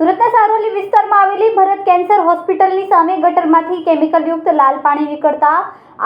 સુરતના સારોલી વિસ્તારમાં આવેલી ભરત કેન્સર હોસ્પિટલની સામે ગટરમાંથી કેમિકલયુક્ત લાલ પાણી નીકળતા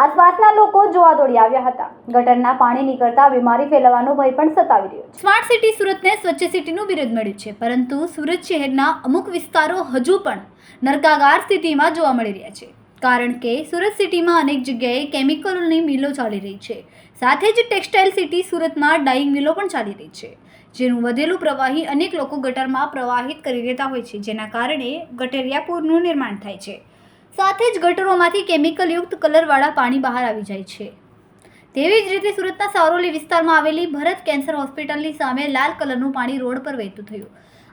આસપાસના લોકો જોવા દોડી આવ્યા હતા. ગટરના પાણી નીકળતા બીમારી ફેલાવાનો ભય પણ સતાવી રહ્યો સ્માર્ટ સિટી સુરતને સ્વચ્છ સિટીનું બિરુદ મળ્યું છે, પરંતુ સુરત શહેરના અમુક વિસ્તારો હજુ પણ નરકાગાર સ્થિતિમાં જોવા મળી રહ્યા છે. કારણ કે સુરત સિટીમાં અનેક જગ્યાએ કેમિકલોની મિલો ચાલી રહી છે. સાથે જ ટેક્સટાઇલ સિટી સુરતમાં ડાઈંગ મિલો પણ ચાલી રહી છે. જેનું વધેલું પ્રવાહી અનેક લોકો ગટરમાં પ્રવાહિત કરી દેતા હોય છે, જેના કારણે ગટેરિયા પૂરનું નિર્માણ થાય છે. સાથે જ ગટરોમાંથી કેમિકલયુક્ત કલરવાળા પાણી બહાર આવી જાય છે. તેવી જ રીતે સુરતના સારોલી વિસ્તારમાં આવેલી ભરત કેન્સર હોસ્પિટલની સામે લાલ કલરનું પાણી રોડ પર વહેતું થયું.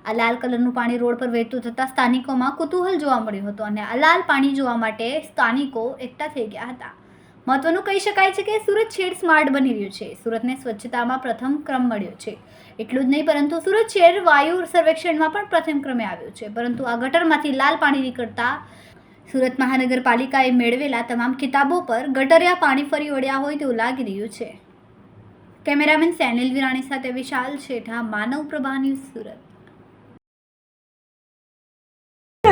આ લાલ કલરનું પાણી રોડ પર વહેતું થતાં સ્થાનિકોમાં કુતૂહલ જોવા મળ્યું હતું અને આ લાલ પાણી જોવા માટે સ્થાનિકો એકઠા થઈ ગયા હતા. મહત્વનું કહી શકાય છે કે સુરત શહેર સ્માર્ટ બની રહ્યું છે. સુરતને સ્વચ્છતામાં પ્રથમ ક્રમ મળ્યો છે. એટલું જ નહીં, પરંતુ સુરત શહેર વાયુ સર્વેક્ષણમાં પણ પ્રથમ ક્રમે આવ્યું છે. પરંતુ આ ગટરમાંથી લાલ પાણી નીકળતા સુરત મહાનગરપાલિકાએ મેળવેલા તમામ કિતાબો પર ગટરિયા પાણી ફરી વળ્યા હોય તેવું લાગી રહ્યું છે. કેમેરામેન સેનિલ વિરાણી સાથે વિશાલ શેઠા, માનવ પ્રભા ન્યૂઝ સુરત.